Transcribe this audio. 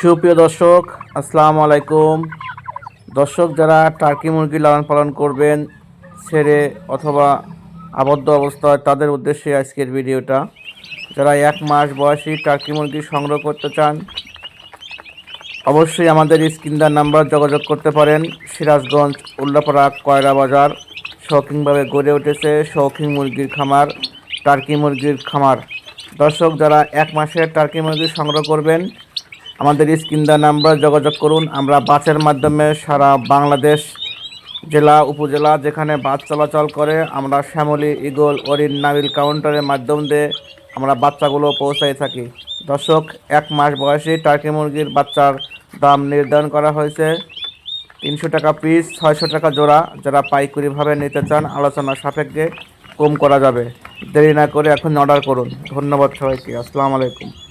সুপ্রিয় দর্শক, আসসালামু আলাইকুম। দর্শক, যারা টার্কি মুরগি লালন পালন করবেন, ছেড়ে অথবা আবদ্ধ অবস্থায়, তাদের উদ্দেশ্যে আজকের ভিডিওটা। যারা এক মাস বয়সী টার্কি মুরগি সংগ্রহ করতে চান, অবশ্যই আমাদের স্ক্রিনদার নাম্বার যোগাযোগ করতে পারেন। সিরাজগঞ্জ, উল্লাপাড়া কয়রা বাজার শৌখিনভাবে গড়ে উঠেছে শৌখিন মুরগির খামার, টার্কি মুরগির খামার। দর্শক, যারা এক মাসের টার্কি মুরগি সংগ্রহ করবেন আমাদের স্ক্রিনদার নাম্বার যোগাযোগ করুন। আমরা বাসের মাধ্যমে সারা বাংলাদেশ জেলা, উপজেলা যেখানে বাস চলাচল করে, আমরা শ্যামলী ইগল অরিন, নাবিল কাউন্টারের মাধ্যম দিয়ে আমরা বাচ্চাগুলো পৌঁছাই থাকি। দর্শক, এক মাস বয়সী টার্কি মুরগির বাচ্চার দাম নির্ধারণ করা হয়েছে। তিনশো টাকা পিস, ছয়শো টাকা জোড়া। যারা পাইকারিভাবে নিতে চান, আলোচনা সাপেক্ষে কম করা যাবে। দেরি না করে এখন অর্ডার করুন। ধন্যবাদ সবাইকে। আসসালামু আলাইকুম।